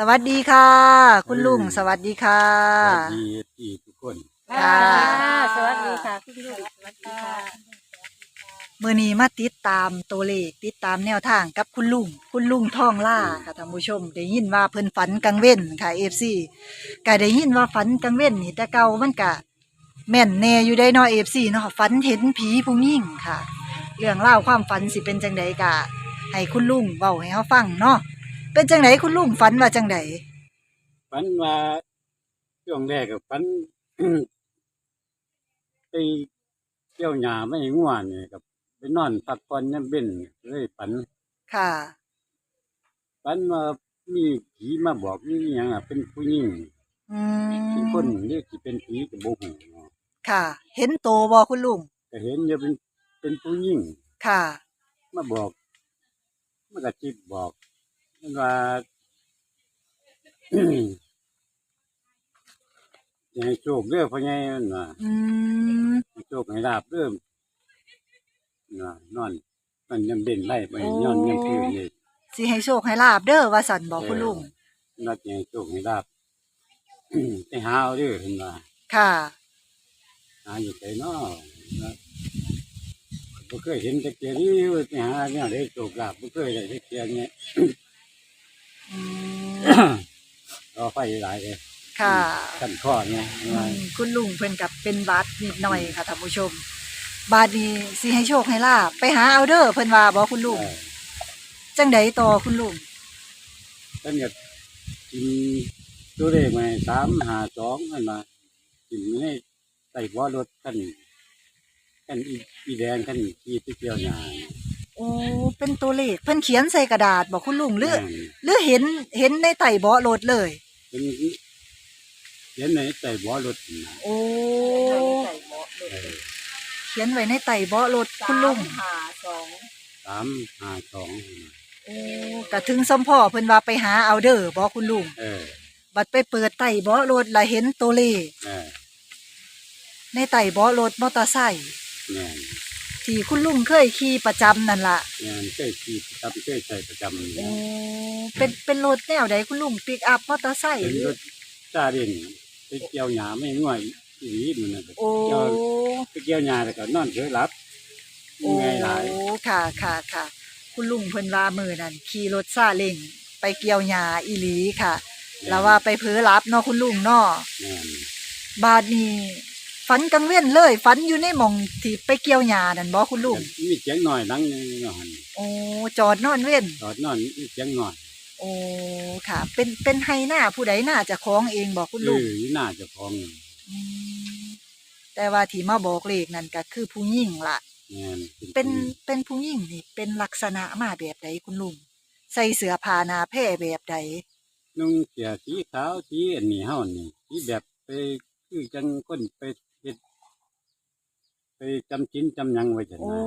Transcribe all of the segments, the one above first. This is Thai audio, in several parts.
สวัสดีค่ะ คุณลุงสวัสดีค่ะ สวัสดีที่ทุกคนค่ะ สวัสดีค่ะพี่ลูกสวัสดีค่ะมื่อนี้มาติดตามตัวเลขติดตามแนวทางกับคุณลุงคุณลุงท่องล่าค่ะท่านผู้ชม ได้ยินว่าเพิ่นฝันกลางเว้นค่ะเอฟซีก็ได้ยินว่าฝันกลางเว้นนี่แต่เก่ามันก็แม่นแน่อยู่ได้เนาะเอฟซีเนาะฝันเห็นผีผู้หญิงค่ะ เรื่องเล่าวความฝันสิเป็นจังไดกะให้คุณลุงเว้าให้เฮาฟังเนาะ เป็นจังไดคุณลุงฝันว่าจังไดฝันว่าช่วงแรกกับฝัน ไปเที่ยวหญ้าไม่ง่วนนี่กับไปนอนพักผ่อนน้ำเบ็นเลยฝันค่ะฝันว่ามีผีมาบอกนี่อหยังอะเป็นผู้หญิงอืเป็นมคนเรียกที่เป็นผีกับโบหูเนาะค่ะ เห็นโตบ่คุณลุงก็เห็นอยู่เป็นเป็นผู้หญิงค่ะ มามาบอกมากระจิบบอกมัน ว่าอย่าให้โชคเด้อพ่อใหญ่มันว่าอืมให้โชคให้ลาบเริ่มน่ะนอนมันยังเด่นไล่ไปโอ้นอนยังคือนี่สิให้โชคให้ลาบเด้อว่าสันบอกคุณลุงนัดให้โชคให้ลาบไปหาเอาเด้อเห็นว่าค่ะหาอยู่ไสเนาะนะบ่เคยเห็นแต่เกียนี้ไปหาเนี่ยได้โชคลาบบ่เคยได้แต่เกียนี้อืม รอไฟหลายเลยค่ะขั้นข้อเนี่ยอืว่ามคุณลุงเพิ่นกับเป็นหวัดนิดหน่อยค่ะท่านผู้ชม บาดนี้สิให้โชคให้ลาบไปหาเอาเด้อเพิ่นว่าบอกคุณลุงเออจังไดต่อคุณลุงท่านก็กินตัวเลขมาสามหาสองมันมากินไม่ได้ใส่หัวรถขั้นขั้นอีอีแดงขั้นขี่ไปเกี่ยวหญ้า โอ้เป็นตัวเลขเพิ่นเขียนใส่กระดาษบอกคุณลุงหรือแม่นหรือเห็นเห็นในไต่เบาะรถเลย เป็นเขียนในใส่หัวรถนะโอ้ใส่หมอเลเอยอเขียนไว้ในไต่เบาะรถคุณลุงหาสองสามหาสองโอ้กะถึงสมพ่อเพิ่นว่าไปหาเอาเด้อบอกคุณลุงเออบัดไปเปิดไต่เบาะรถและเห็นตัวเลขเออในไต่เบาะรถมอเตอร์ไซค์แม่น ที่คุณลุงเคยขี่ประจำนั่นล่ะแม่นเคยขี่ประจำเคยใส่ประจำโอ้นะเป็นเป็นรถแนวใดคุณลุงปิกอัพมอเตอร์ไซค์เป็นรถซาเด่นไปเกี่ยวหญ้าไม่ง่วยอีหลีมันน่ะโอ้เกี่ยวไปเกี่ยวหญ้าแล้วก็นอนเฉยหลับโอ้เมื่อยหลายค่ะค่ะค่ะ คุณลุงเพิ่นว่ามือนั่นขี่รถซาเล้งไปเกี่ยวหญ้าอีหลีค่ะ แล้วว่าไปเผลอรับเนาะคุณลุงเนาะแม่นบาดนี้ ฝันกลางเว้นเลย ฝันอยู่ในหม่องที่ไปเกี่ยวหญ้านั่นบ่คุณลุงมีเสียงหน่อยหลังนึงเนาะหั่นโอ้จอดนอนเว้น ตอดนอนมีเสียงหน่อยโอ้ค่ะ เป็นเป็นไฮหน้าผู้ใดน่าจะคล้องเองบอกคุณเอลุงออยู่หน้าเจ้าของนี่มแต่ว่าที่มาบอกเลขนั่นก็คือผู้หญิงล่ะ แม่นเป็นเป็นผู้หญิงนี่เป็นลักษณะมาแบบใดคุณลุง ใส่เสื้อผ้าหนาแพร่แบบใดนุ่งเสียสีขาวสีอันนี้เฮานี่สีแบบไปคือจังคนไปเฮ็ด ไปจำชิ้นจำหยังไว้จังโอ้นะ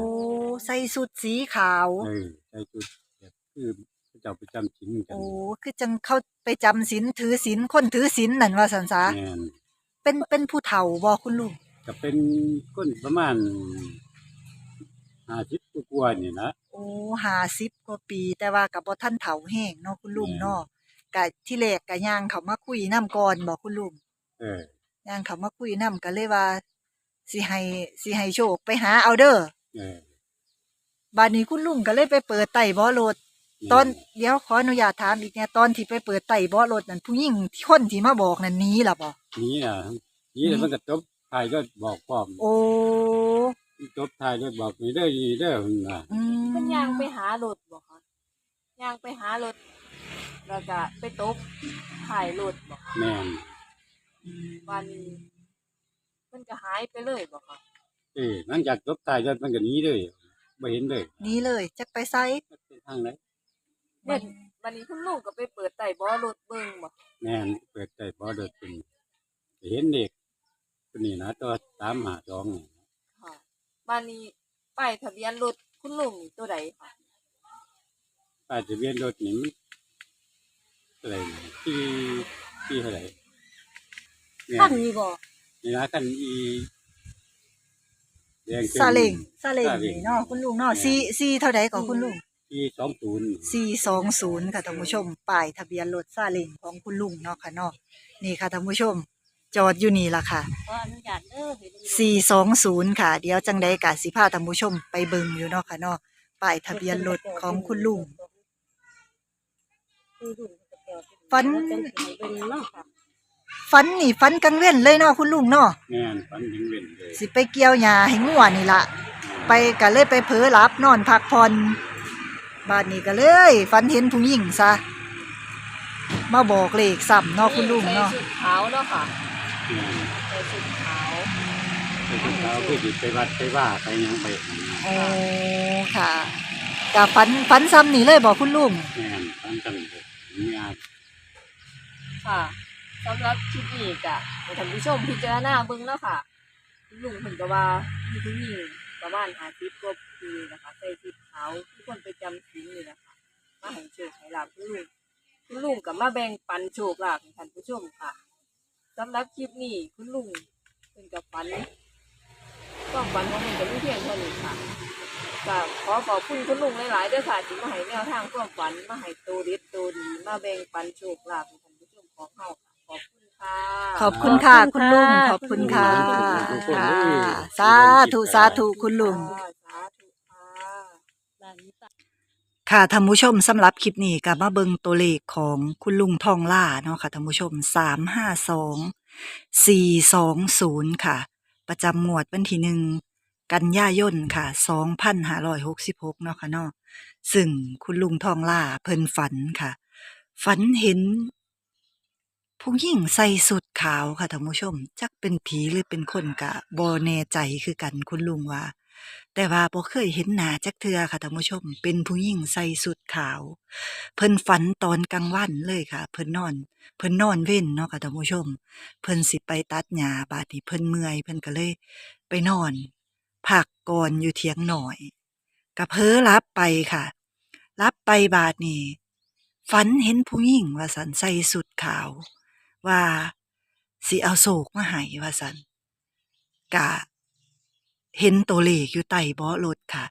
ใส่สุดสีขาว เออใส่ชุดแบบคือพระเจ้าไปจำชิ้นกันโอ้คือจังเขาไปจำศีลถือศีลคนถือศีลนั่นว่าสันซะแม่นเป็นเป็นผู้เฒ่าบ่คุณลุงก็เป็นคนประมาณ50กว่าๆนี่นะ โอ้ห้าสิบกว่าปี แต่ว่ากับบ่ท่านเฒ่าแห้งเนาะคุณลุงเนาะกะที่แรกกะย่างเขามาคุยน้ำก่อนบอกคุณลุงเออย่างเขามาคุยน้ำก็เลยว่า สิให้สิให้โชคไปหาเอาเด้อเออบาดนี้คุณลุงก็เลยไปเปิดไต่เบ่อรถตอนเดี๋ยวขออนุญาตถามอีกเนี่ยตอนที่ไปเปิดไต่เบ่อรถนั่นผู้หญิงที่คนที่มาบอกนั่นหนี้ล่ะบ่นี่น่ะนี่แล้วมันก็จบท้ายก็บอกพร้อมโอ้จบท้ายก็บอกนี่เด้อนี่เด้อพุ่นน่ะอืมมันย่างไปหารถบ่คะย่างไปหารถแล้วก็ไปตบถ่ายรถบ่คะแม่น วันนี้ มันก็หายไปเลยบ่คะเออหลังจากจบท้ายก็มันก็หนีเลยบ่เห็นเลยหนี้เลยจักไปไสเป็นทางไหนเด่นวันนี้คุณลุงก็ไปเปิดไต่บ่อรถเบิ่งบ่แม่นเปิดใจบ่เดิดเป็นเห็นเด็กตัวนี้นะตัวสามหาสองนี่ค่ะวันนี้ป้ายทะเบียนรถคุณลุงนี่ตัวใดค่ะป้ายทะเบียนรถนี่มันอะไรนะที่ที่เท่าไหร่เนี่ยท่านนี้บ่ นี่นะกันอีแดงซาเล้งซาเล้งซาเล้งนี่เนาะคุณลุงเนาะซีซีเท่าใดก็คุณลุงที่สองศูนย์420ค่ะท่านผู้ชมป้ายทะเบียนรถซาเล้งของคุณลุงเนาะค่ะเนาะนี่ค่ะท่านผู้ชม จอดอยู่นี่ล่ะค่ะขออนุญาตเด้อให้ดู420ค่ะ เดี๋ยวจังใดกะสิพาท่านผู้ชมไปเบิ่งอยู่เนาะค่ะเนาะป้ายทะเบียนรถของคุณลุงฝัน ฝันนี่ฝันกลางเว้นเลยเนาะคุณลุงเนาะแม่นฝันถึงเว้นเลยสิไปเกี่ยวหญ้าให้งัวนี่ล่ะไปก็เลยไปเผลอหลับนอนพักผ่อนบ้านนี้ก็เลยฝันเห็นผู้หญิงซะมาบอกเลขซ้ำเนาะคุณลุงเนาะใส่ชุดขาวเนาะค่ะแม่นใส่ชุดขาวไปถึงเช้าคือสิไปวัดไปว่าไปหยังไปหั่นนะโอ้ค่ะกะฝันฝันซ้ำนี่เลยบอกคุณลุงแม่นฝันกันเลยมีอาจค่ะ สำหรับคลิปนี้ก็ให้ท่านผู้ชมพิจารณาเบิ่งเนาะค่ะลุงเพิ่นก็ว่ามีผู้หญิงประมาณ50กว่าปีนะคะใส่ชุดขาวที่คนไปจำศีลนี่นะคะมาให้โชคให้ลาภคุณลุงคุณลุงก็มาแบ่งปันโชคลาภให้ท่านผู้ชมค่ะสำหรับคลิปนี้คุณลุงเพิ่นก็ฝันความฝันของเพิ่นก็มีเพียงเท่านี้ค่ะก็ขอขอบคุณคุณลุงหลายๆด้อค่ะที่มาให้แนวทางความฝันมาให้โตวเด็ดโตวดีมาแบ่งปันโชคลาภให้ท่านผู้ชมของเฮาค่ะ ขอบคุณค่ะขอบคุณค่ะขอบคุคุณณลุงค่ะขอบคุณค่ะทุกคนค่ะเลยสาธุสาธุคุณลุงสาธุค่ะค่ะท่านผู้ชมสำหรับคลิปนี้ก็มาเบิ่งตัวเลขของคุณลุงทองล่าเนาะค่ะท่านผู้ชมสามห้าสองสี่สองศูนย์ค่ะ ประจำงวดวันที่หนึ่งกันยายนค่ะสองพันห้าร้อยหกสิบหกเนาะค่ะเนาะซึ่งคุณลุงทองล่าเพิ่นฝันค่ะ ฝันเห็น ผู้หญิงใส่สุดขาวค่ะท่านผู้ชม จักเป็นผีหรือเป็นคนกะบ่แน่ใจคือกันคุณลุงว่า แต่ว่าบ่เคยเห็นหน้าจักเทือค่ะท่านผู้ชม เป็นผู้หญิงใส่สุดขาว เพิ่นฝันตอนกลางวันเลยค่ะ เพิ่นนอน เพิ่นนอนเว้นเนาะค่ะท่านผู้ชม เพิ่นสิไปตัดหญ้าบาดนี้เพิ่นเมื่อยเพิ่นก็เลย ไปนอนพักก่อนอยู่เถียงหน่อยก็เพ้อหลับไปค่ะหลับไปบาดนี้ฝันเห็นผู้หญิงว่าสันใส่สุดขาว ว่าสิเอาโศกมาให้ว่าสันกะเห็นตัวเลขอยู่ใต้เบาะรถค่ะ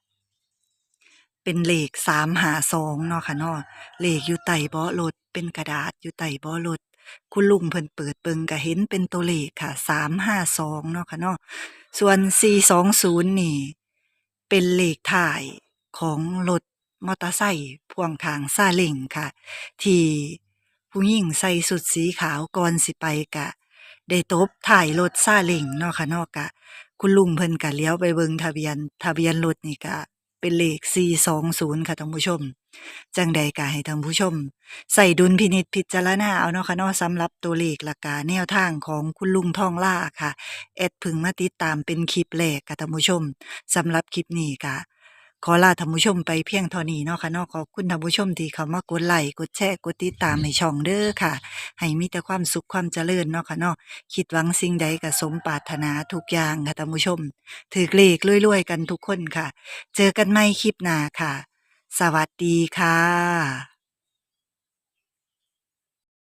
เป็นเลขสามหาสองเนาะค่ะเนาะเลขอยู่ใต้เบาะรถเป็นกระดาษอยู่ใต้เบาะรถคุณลุงเพิ่นเปิดเบิงก็เห็นเป็นตัวเลขค่ะสามห้าสองเนาะค่ะเนาะส่วนสี่สองศูนย์นี่ เป็นเลขถ่ายของรถมอเตอร์ไซค์พ่วงทางซาเล้งค่ะ ที่ ผู้หญิงใส่สุดสีขาวก่อนสิไปกะ ได้ตบถ่ายรถซาเล้งเนาะค่ะเนาะกะ คุณลุงเพิ่นกะเลี้ยวไปเบิงทะเบียนทะเบียนรถนี่กะ เป็นเลข 420 ค่ะท่านผู้ชม จังใดกะให้ท่านผู้ชม ใส่ดุลพินิจพิจารณาเอาเนาะค่ะเนาะสำหรับตัวเลขหลักกาแนวทางของคุณลุงทองล่าค่ะ แอดพึงมาติดตามเป็นคลิปแรกค่ะท่านผู้ชมสำหรับคลิปนี้กะ ขอลาท่านผู้ชมไปเพียงเท่านี้เนาะค่ะเนาะขอบคุณท่านผู้ชมที่เข้ามากดไลค์กดแชร์กดติดตามให้ช่องเด้อค่ะ ให้มีแต่ความสุขความเจริญเนาะค่ะเนาะคิดหวังสิ่งใดก็สมปรารถนาทุกอย่างค่ะท่านผู้ชม ถือเลขรวยๆกันทุกคนค่ะ เจอกันใหม่คลิปหน้าค่ะ สวัสดีค่ะ